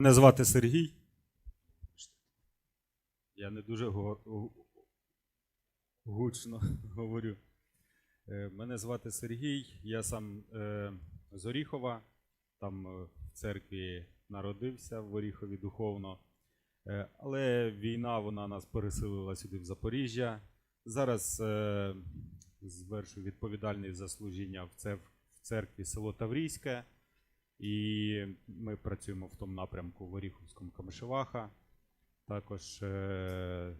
Мене звати Сергій. Я не дуже гучно говорю. Е, Мене звати Сергій, я сам е, з Оріхова, там е, в церкві народився в Оріхові духовно. Але війна вона нас переселила сюди в Запоріжжя. Зараз звершую відповідальність за служіння в церкві село Таврійське. І ми працюємо в тому напрямку в Оріховському Камишеваха. Також. Е-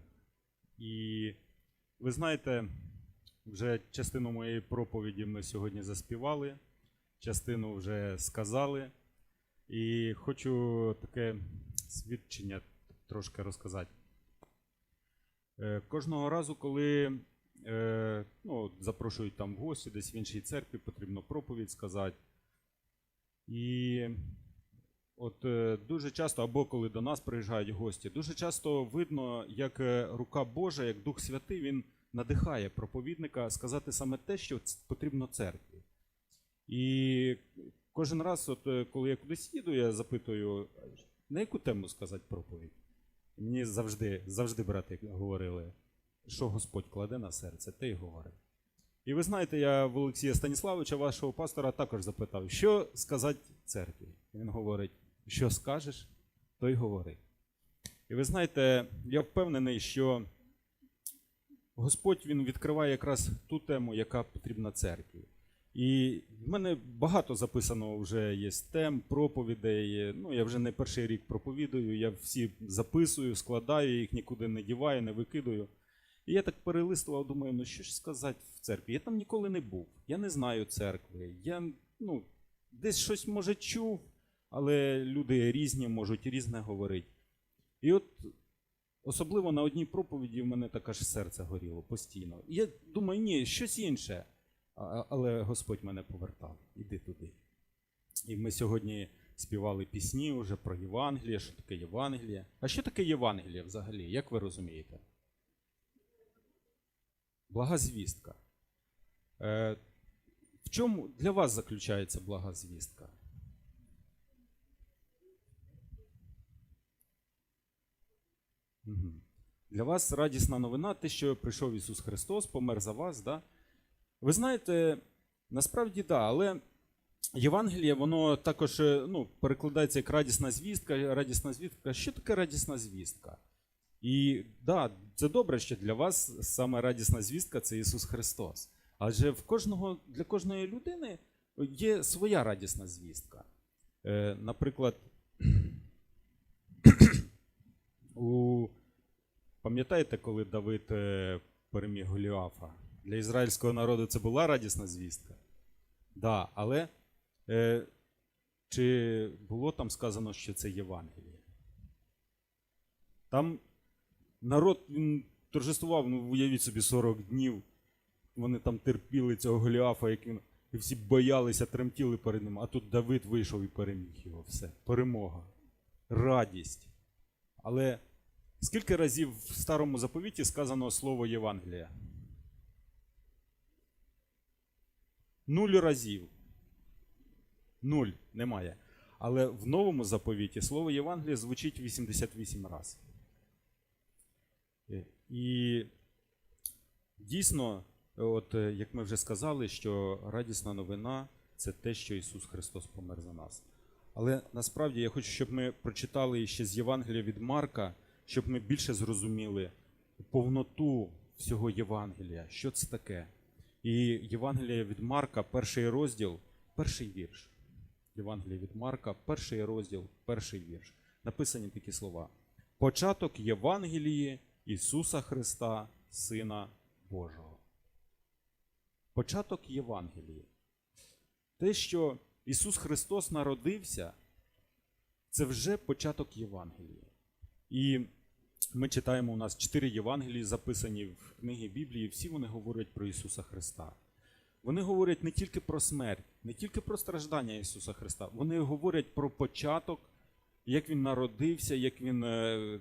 і ви знаєте, вже частину моєї проповіді ми сьогодні заспівали, частину вже сказали. І хочу таке свідчення трошки розказати. Е, Кожного разу, коли е, ну, запрошують там в гості, десь в іншій церкві, потрібно проповідь сказати. І от е, дуже часто, або коли до нас приїжджають гості, дуже часто видно, як е, рука Божа, як Дух Святий, він надихає проповідника сказати саме те, що потрібно церкві. І кожен раз, от, е, коли я кудись їду, я запитую, на яку тему сказати проповідь? Мені завжди, завжди брати говорили, що Господь кладе на серце, те й говорить. І ви знаєте, я в Олексія Станіславовича, вашого пастора, також запитав, що сказати церкві. Він говорить, що скажеш, то й говори. І ви знаєте, я впевнений, що Господь він відкриває якраз ту тему, яка потрібна церкві. І в мене багато записано вже є тем, проповідей. Ну, я вже не перший рік проповідую, я всі записую, складаю їх, нікуди не діваю, не викидаю. І я так перелистував, думаю, ну що ж сказати в церкві? Я там ніколи не був. Я не знаю церкви. Я ну, десь щось може чув, але люди різні можуть різне говорити. І от особливо на одній проповіді в мене таке ж серце горіло постійно. Я думаю, ні, щось інше. Але Господь мене повертав. Іди туди. І ми сьогодні співали пісні вже про Євангеліє, що таке Євангеліє. А що таке Євангеліє взагалі? Як ви розумієте? Блага звістка. Е, в чому для вас заключається блага звістка? Для вас радісна новина, те, що прийшов Ісус Христос, помер за вас. Да? Ви знаєте, насправді так, да, але Євангеліє, воно також е, ну, перекладається як радісна звістка. Радісна звістка. Що таке радісна звістка? І да, це добре, що для вас саме радісна звістка це Ісус Христос. Адже в кожного, для кожної людини є своя радісна звістка. Е, наприклад, у, пам'ятаєте, коли Давид е, переміг Голіафа? Для ізраїльського народу це була радісна звістка? Да, але е, чи було там сказано, що це Євангеліє? Там народ він торжествував, ну уявіть собі 40 днів. Вони там терпіли цього Голіафа, як він, і всі боялися, тремтіли перед ним. А тут Давид вийшов і переміг його. Все. Перемога, радість. Але скільки разів в старому заповіті сказано слово Євангелія? Нуль разів. Нуль немає. Але в новому заповіті слово Євангелія звучить 88 разів. І дійсно, от е, як ми вже сказали, що радісна новина це те, що Ісус Христос помер за нас. Але насправді я хочу, щоб ми прочитали ще з Євангелія від Марка, щоб ми більше зрозуміли повноту всього Євангелія, що це таке. І Євангелія від Марка, перший розділ, перший вірш. Євангелія від Марка, перший розділ, перший вірш. Написані такі слова. Початок Євангелії Ісуса Христа, Сина Божого. Початок Євангелії. Те, що Ісус Христос народився, це вже початок Євангелії. І ми читаємо у нас чотири Євангелії, записані в книгі Біблії, всі вони говорять про Ісуса Христа. Вони говорять не тільки про смерть, не тільки про страждання Ісуса Христа, вони говорять про початок, як Він народився, як Він е,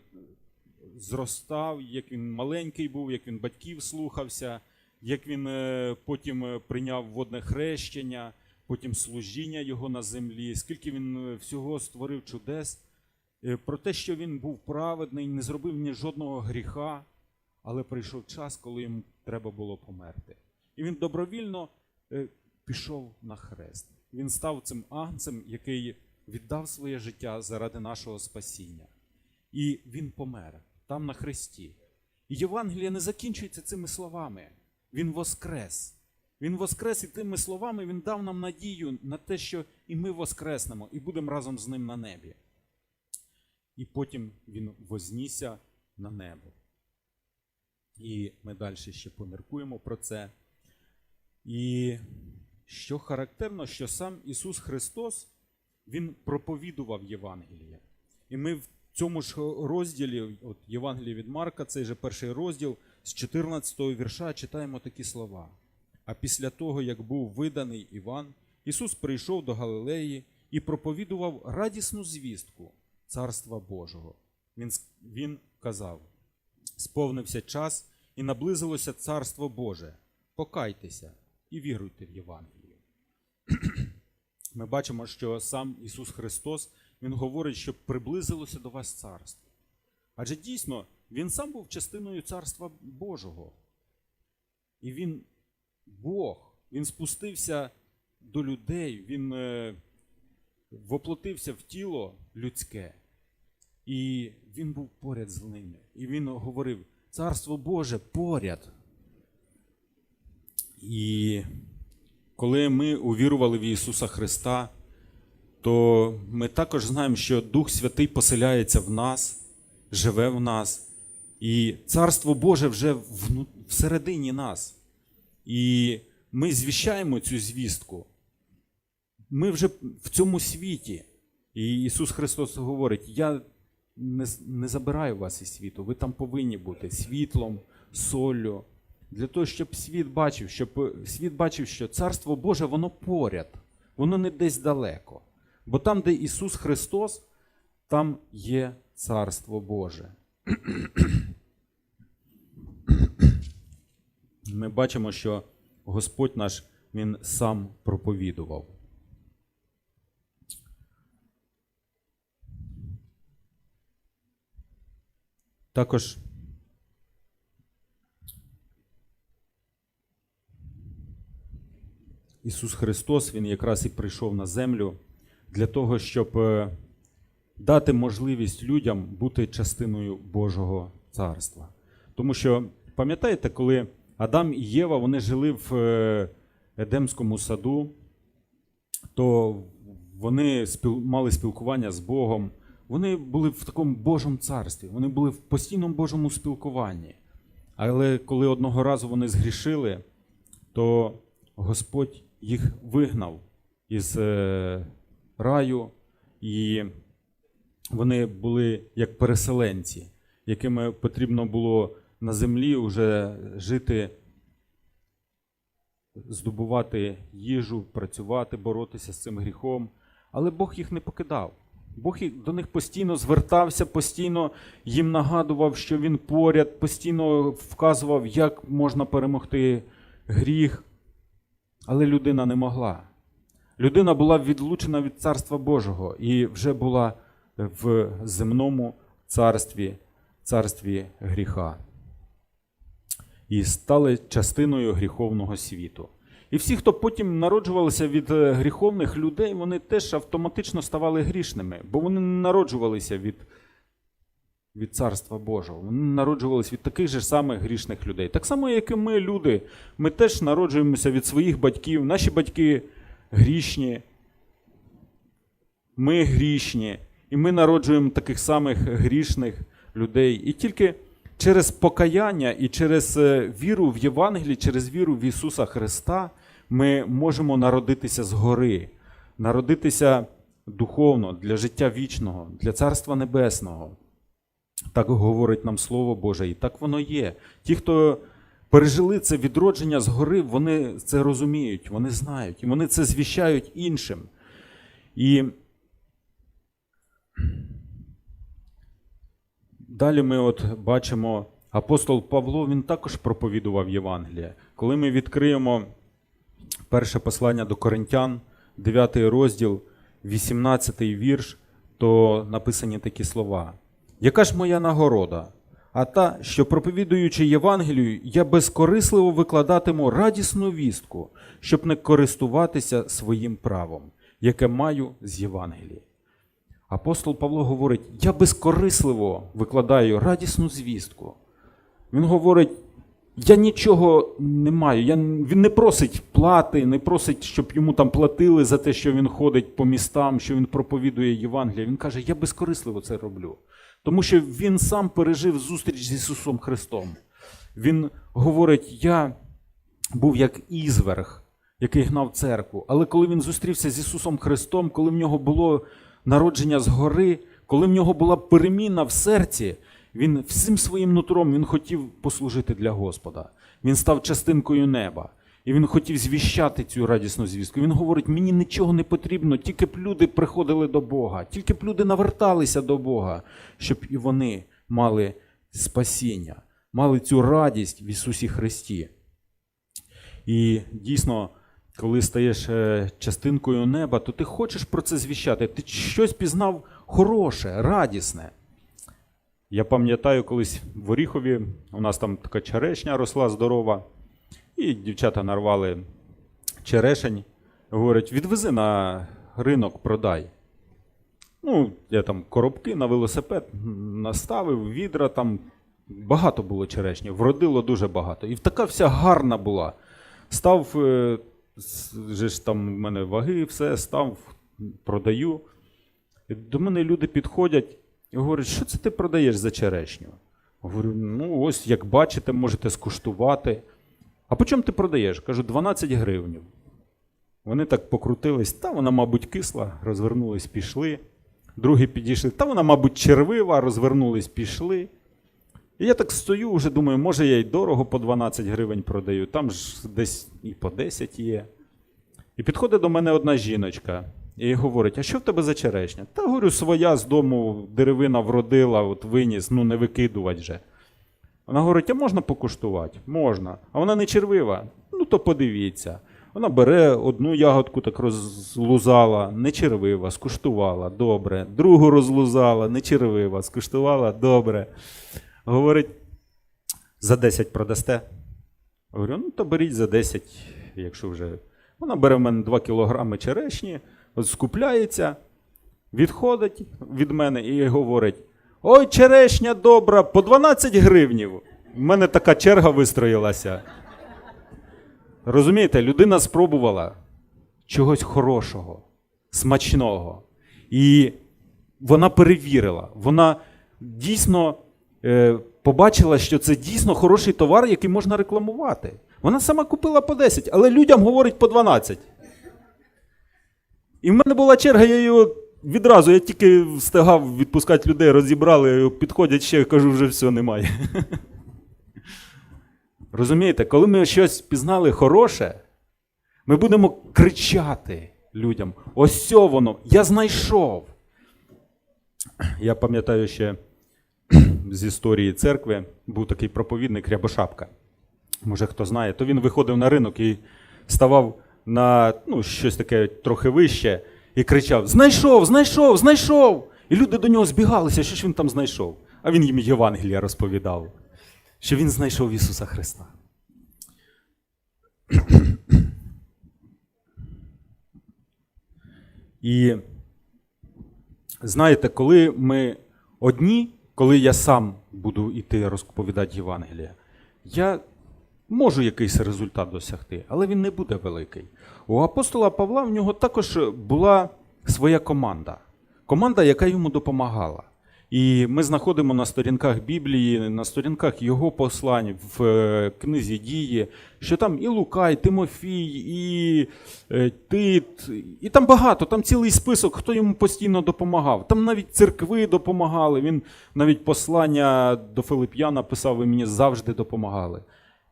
зростав, як Він маленький був, як Він батьків слухався, як Він е, потім е, прийняв водне хрещення, потім служіння Його на землі, скільки Він е, всього створив чудес. про те, що він був праведний, не зробив ні жодного гріха, але прийшов час, коли йому треба було померти. І він добровільно пішов на хрест. Він став цим агнцем, який віддав своє життя заради нашого спасіння. І він помер там на хресті. І Євангеліє не закінчується цими словами. Він воскрес. Він воскрес і тими словами він дав нам надію на те, що і ми воскреснемо, і будемо разом з ним на небі. І потім він вознісся на небо. І ми далі ще поміркуємо про це. І що характерно, що сам Ісус Христос Він проповідував Євангеліє. І ми в цьому ж розділі, от Євангелії від Марка, цей же перший розділ, з 14 вірша читаємо такі слова. А після того, як був виданий Іван, Ісус прийшов до Галилеї і проповідував радісну звістку Царства Божого. Він, він казав: сповнився час і наблизилося Царство Боже. Покайтеся і віруйте в Євангелію. Ми бачимо, що сам Ісус Христос Він говорить, що приблизилося до вас царство. Адже дійсно Він сам був частиною Царства Божого. І Він Бог, Він спустився до людей, Він е, воплотився в тіло людське. І він був поряд з ними. І він говорив: Царство Боже поряд. І коли ми увірували в Ісуса Христа, то ми також знаємо, що Дух Святий поселяється в нас, живе в нас, і Царство Боже вже всередині нас. І ми звіщаємо цю звістку. Ми вже в цьому світі. І Ісус Христос говорить: Я не, не забираю вас із світу, ви там повинні бути світлом, соллю. Для того, щоб світ бачив, щоб світ бачив, що Царство Боже, воно поряд, воно не десь далеко. Бо там, де Ісус Христос, там є Царство Боже. Ми бачимо, що Господь наш Він сам проповідував. Також Ісус Христос, Він якраз і прийшов на землю для того, щоб е, дати можливість людям бути частиною Божого царства. Тому що, пам'ятаєте, коли Адам і Єва вони жили в е, Едемському саду, то вони мали спілкування з Богом. Вони були в такому Божому царстві, вони були в постійному Божому спілкуванні. Але коли одного разу вони згрішили, то Господь їх вигнав із е, раю, і вони були як переселенці, якими потрібно було на землі вже жити, здобувати їжу, працювати, боротися з цим гріхом. Але Бог їх не покидав. Бог до них постійно звертався, постійно їм нагадував, що він поряд, постійно вказував, як можна перемогти гріх. Але людина не могла. Людина була відлучена від Царства Божого і вже була в земному царстві, царстві гріха. І стали частиною гріховного світу. І всі, хто потім народжувалися від е, гріховних людей, вони теж автоматично ставали грішними, бо вони не народжувалися від, від Царства Божого. Вони народжувалися від таких же самих грішних людей. Так само, як і ми, люди, ми теж народжуємося від своїх батьків. Наші батьки грішні, ми грішні, і ми народжуємо таких самих грішних людей. І тільки через покаяння і через е, віру в Євангелії, через віру в Ісуса Христа, ми можемо народитися згори, народитися духовно для життя вічного, для Царства Небесного. Так говорить нам Слово Боже, і так воно є. Ті, хто пережили це відродження згори, вони це розуміють, вони знають, і вони це звіщають іншим. І далі ми от бачимо, апостол Павло він також проповідував Євангеліє. Коли ми відкриємо перше послання до Коринтян, 9 розділ, 18 вірш, то написані такі слова: Яка ж моя нагорода? А та, що проповідуючи Євангелію, я безкорисливо викладатиму радісну вістку, щоб не користуватися своїм правом, яке маю з Євангелії. Апостол Павло говорить: я безкорисливо викладаю радісну звістку. Він говорить: я нічого не маю. Я, він не просить плати, не просить, щоб йому там платили за те, що він ходить по містам, що він проповідує Євангелія. Він каже, я безкорисливо це роблю. Тому що він сам пережив зустріч з Ісусом Христом. Він говорить: я був як ізверг, який гнав церкву. Але коли він зустрівся з Ісусом Христом, коли в нього було народження згори, коли в нього була переміна в серці, він всім своїм нутром він хотів послужити для Господа. Він став частинкою неба. І він хотів звіщати цю радісну звістку. Він говорить: мені нічого не потрібно, тільки б люди приходили до Бога, тільки б люди наверталися до Бога, щоб і вони мали спасіння, мали цю радість в Ісусі Христі. І дійсно, коли стаєш е, частинкою неба, то ти хочеш про це звіщати. Ти щось пізнав хороше, радісне. Я пам'ятаю, колись в Оріхові у нас там така черешня росла здорова, і дівчата нарвали черешень. Говорять, відвези на ринок, продай. Ну, я там коробки на велосипед наставив, відра там багато було черешні, вродило дуже багато. І така вся гарна була. Став, е, же ж там в мене ваги, все, став, продаю. І до мене люди підходять і говорять, що це ти продаєш за черешню? Говорю, ну ось як бачите, можете скуштувати. А по чому ти продаєш? Кажу, 12 гривнів. Вони так покрутились, та вона, мабуть, кисла, розвернулись, пішли. Другі підійшли, та вона, мабуть, червива, розвернулись, пішли. І я так стою, вже думаю, може я й дорого по 12 гривень продаю, там ж десь і по 10 є. І підходить до мене одна жіночка і говорить: а що в тебе за черешня? Та говорю, своя з дому деревина вродила, от виніс, ну не викидувати же. Вона говорить: а можна покуштувати? Можна. А вона не червива. Ну то подивіться. Вона бере одну ягодку, так розлузала, не червива, скуштувала, добре. Другу розлузала, не червива, скуштувала, добре. Говорить, за 10 продасте. Говорю, ну то беріть за 10, якщо вже. Вона бере в мене 2 кілограми черешні, скупляється, відходить від мене і говорить: Ой, черешня добра, по 12 гривнів. У мене така черга вистроїлася. Розумієте, людина спробувала чогось хорошого, смачного. І вона перевірила. Вона дійсно е, побачила, що це дійсно хороший товар, який можна рекламувати. Вона сама купила по 10, але людям говорить по 12. І в мене була черга, я його відразу, я тільки встигав відпускати людей, розібрали, підходять ще, кажу, вже все немає. Розумієте, коли ми щось пізнали хороше, ми будемо кричати людям: ось воно, я знайшов. Я пам'ятаю ще з історії церкви був такий проповідник Рябошапка. Може, хто знає, то він виходив на ринок і ставав на ну, щось таке трохи вище і кричав: Знайшов, знайшов, знайшов! І люди до нього збігалися, що ж він там знайшов. А він їм Євангелія розповідав, що він знайшов Ісуса Христа. І знаєте, коли ми одні, коли я сам буду йти розповідати Євангелія, я можу якийсь результат досягти, але він не буде великий. У апостола Павла в нього також була своя команда. Команда, яка йому допомагала. І ми знаходимо на сторінках Біблії, на сторінках його послань в е, книзі дії, що там і Лука, і Тимофій, і е, Тит, і там багато, там цілий список, хто йому постійно допомагав. Там навіть церкви допомагали. Він навіть послання до Филип'яна писав, ви мені завжди допомагали.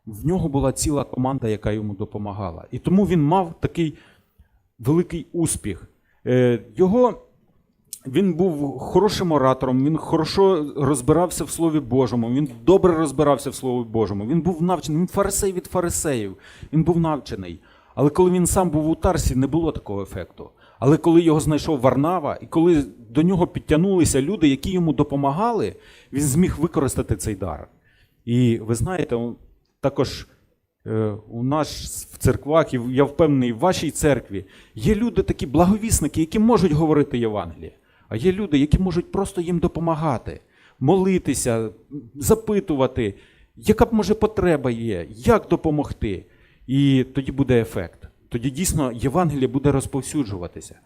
В нього була ціла команда, яка йому допомагала. І тому він мав такий великий успіх. Е, Його він був хорошим оратором, він хорошо розбирався в Слові Божому, він добре розбирався в Слові Божому. Він був навчений, він фарисей від фарисеїв, він був навчений. Але коли він сам був у Тарсі, не було такого ефекту. Але коли його знайшов Варнава, і коли до нього підтягнулися люди, які йому допомагали, він зміг використати цей дар. І ви знаєте, також е, у нас в церквах, і я впевнений, в вашій церкві є люди, такі благовісники, які можуть говорити Євангеліє, а є люди, які можуть просто їм допомагати, молитися, запитувати, яка б може потреба є, як допомогти. І тоді буде ефект. Тоді дійсно Євангеліє буде розповсюджуватися.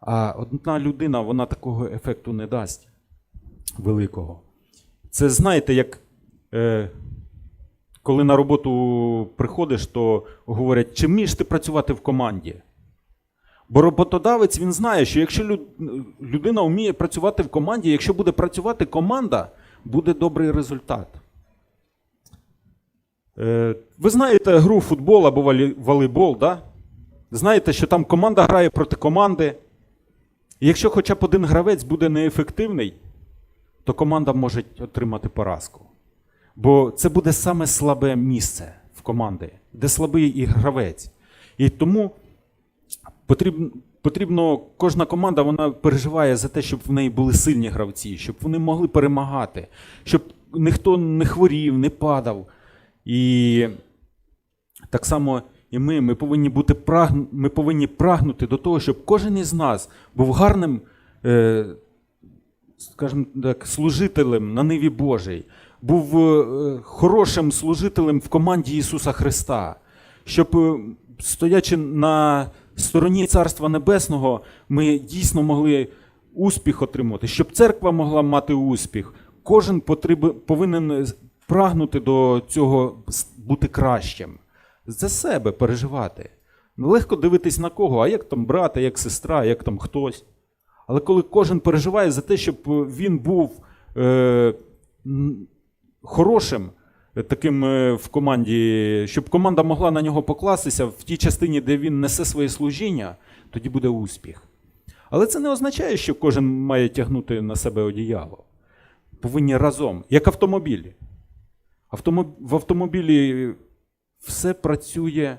А одна людина вона такого ефекту не дасть великого. Це знаєте, як е, коли на роботу приходиш, то говорять, чи вмієш ти працювати в команді? Бо роботодавець він знає, що якщо людина вміє працювати в команді, якщо буде працювати команда, буде добрий результат. Е, Ви знаєте гру футбол або волейбол, да? знаєте, що там команда грає проти команди. Якщо хоча б один гравець буде неефективний, то команда може отримати поразку. Бо це буде саме слабе місце в команди, де слабий і гравець. І тому потрібно, потрібно кожна команда вона переживає за те, щоб в неї були сильні гравці, щоб вони могли перемагати, щоб ніхто не хворів, не падав. І так само і ми, ми повинні бути прагну, ми повинні прагнути до того, щоб кожен із нас був гарним, е, скажімо так, служителем на ниві Божій, був е, хорошим служителем в команді Ісуса Христа, щоб, е, стоячи на стороні Царства Небесного, ми дійсно могли успіх отримати, щоб церква могла мати успіх. Кожен повинен прагнути до цього бути кращим, за себе переживати. Легко дивитись на кого, а як там брат, як сестра, як там хтось. Але коли кожен переживає за те, щоб він був е, хорошим, е, таким е, в команді, щоб команда могла на нього покластися в тій частині, де він несе своє служіння, тоді буде успіх. Але це не означає, що кожен має тягнути на себе одіяло. Повинні разом, як автомобіль. Автомоб... В автомобілі все працює.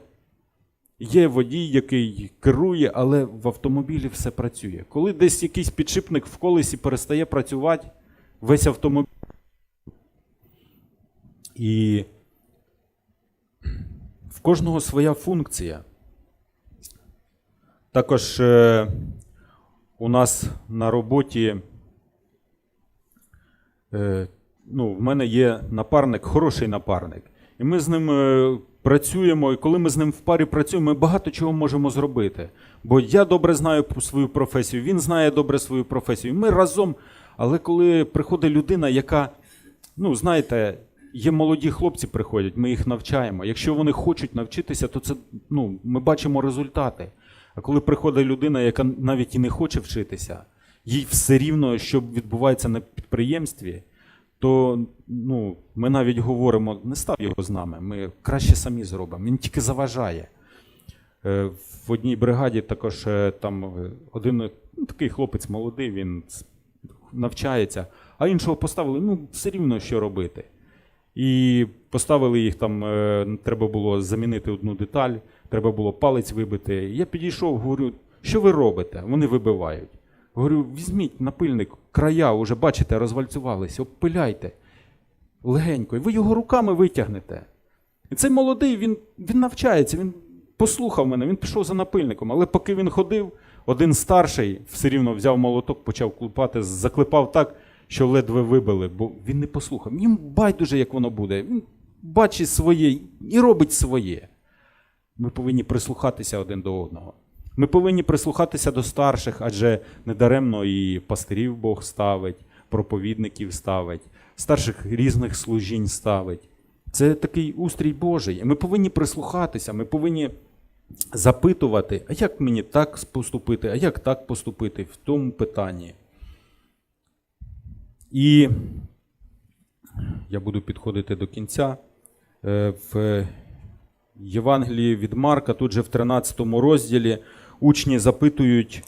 Є водій, який керує, але в автомобілі все працює. Коли десь якийсь підшипник в колесі перестає працювати, весь автомобіль. І в кожного своя функція. Також е, у нас на роботі. Е, ну, в мене є напарник, хороший напарник. І ми з ним е, працюємо, і коли ми з ним в парі працюємо, ми багато чого можемо зробити. Бо я добре знаю свою професію, він знає добре свою професію. Ми разом. Але коли приходить людина, яка, ну, знаєте, є молоді хлопці приходять, ми їх навчаємо. Якщо вони хочуть навчитися, то це ну, ми бачимо результати. А коли приходить людина, яка навіть і не хоче вчитися, їй все рівно, що відбувається на підприємстві, то ну, ми навіть говоримо, не став його з нами, ми краще самі зробимо. Він тільки заважає. Е, В одній бригаді також е, там е, один ну, такий хлопець молодий, він навчається, а іншого поставили, ну, все рівно що робити. І поставили їх там, е, треба було замінити одну деталь, треба було палець вибити. Я підійшов, говорю, що ви робите? Вони вибивають. Говорю, візьміть напильник, края, уже бачите, розвальцювалися, обпиляйте легенько, і ви його руками витягнете. І цей молодий, він, він навчається, він послухав мене, він пішов за напильником, але поки він ходив, один старший все рівно взяв молоток, почав клепати, заклепав так, що ледве вибили, бо він не послухав. Їм байдуже, як воно буде. Він бачить своє і робить своє. Ми повинні прислухатися один до одного. Ми повинні прислухатися до старших, адже недаремно і пастирів Бог ставить, проповідників ставить, старших різних служінь ставить. Це такий устрій Божий. Ми повинні прислухатися, ми повинні запитувати, а як мені так поступити, а як так поступити в тому питанні. І я буду підходити до кінця. Е, В Євангелії від Марка, тут же в 13 розділі, учні запитують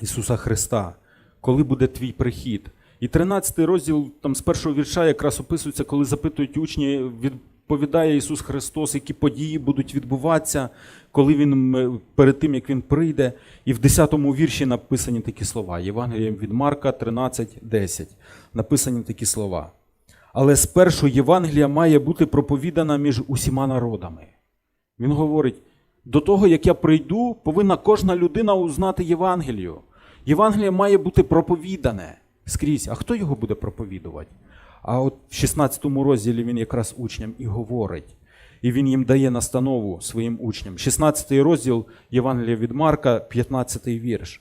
Ісуса Христа, коли буде твій прихід? І 13 розділ там з першого вірша якраз описується, коли запитують учні від розповідає Ісус Христос, які події будуть відбуватися, коли він перед тим, як Він прийде. І в 10-му вірші написані такі слова. Євангеліє від Марка 13, 10. Написані такі слова. Але спершу Євангелія має бути проповідана між усіма народами. Він говорить: до того, як я прийду, повинна кожна людина узнати Євангелію. Євангеліє має бути проповідане скрізь. А хто його буде проповідувати? А от в 16 розділі він якраз учням і говорить. І він їм дає настанову своїм учням. 16 розділ Євангелія від Марка, 15 вірш.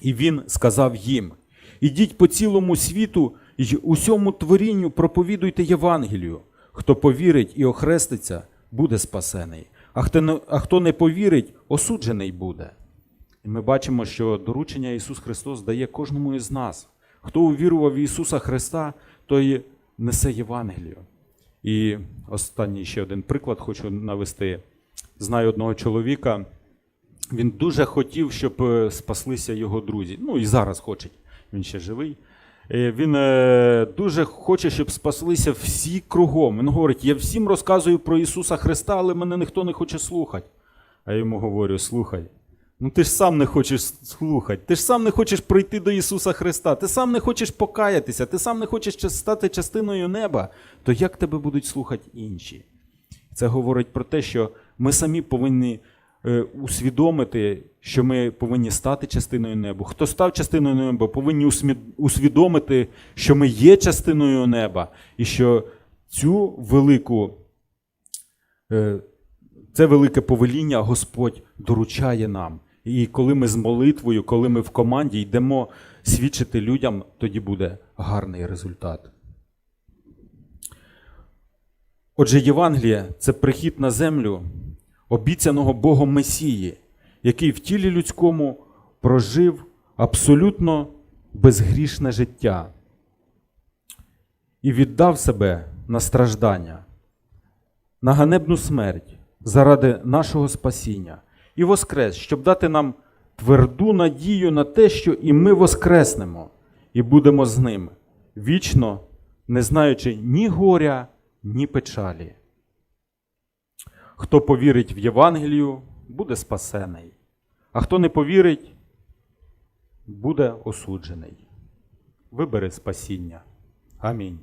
І він сказав їм: Ідіть по цілому світу й усьому творінню проповідуйте Євангелію. Хто повірить і охреститься, буде спасений, а хто не повірить, осуджений буде. І ми бачимо, що доручення Ісус Христос дає кожному із нас. Хто увірував в Ісуса Христа, той несе Євангелію. І останній ще один приклад хочу навести. Знаю одного чоловіка, він дуже хотів, щоб е, спаслися його друзі. Ну і зараз хоче, він ще живий. Е, Він е, дуже хоче, щоб спаслися всі кругом. Він говорить: я всім розказую про Ісуса Христа, але мене ніхто не хоче слухати. А я йому говорю: слухай, ну ти ж сам не хочеш слухати, ти ж сам не хочеш прийти до Ісуса Христа, ти сам не хочеш покаятися, ти сам не хочеш стати частиною неба, то як тебе будуть слухати інші? Це говорить про те, що ми самі повинні е, усвідомити, що ми повинні стати частиною неба. Хто став частиною неба, повинні усвідомити, що ми є частиною неба, і що цю велику, е, це велике повеління Господь доручає нам. І коли ми з молитвою, коли ми в команді йдемо свідчити людям, тоді буде гарний результат. Отже, Євангеліє це прихід на землю обіцяного Богом Месії, який в тілі людському прожив абсолютно безгрішне життя і віддав себе на страждання, на ганебну смерть заради нашого спасіння і воскрес, щоб дати нам тверду надію на те, що і ми воскреснемо і будемо з ним вічно, не знаючи ні горя, ні печалі. Хто повірить в Євангелію, буде спасений, а хто не повірить, буде осуджений. Вибери спасіння. Амінь.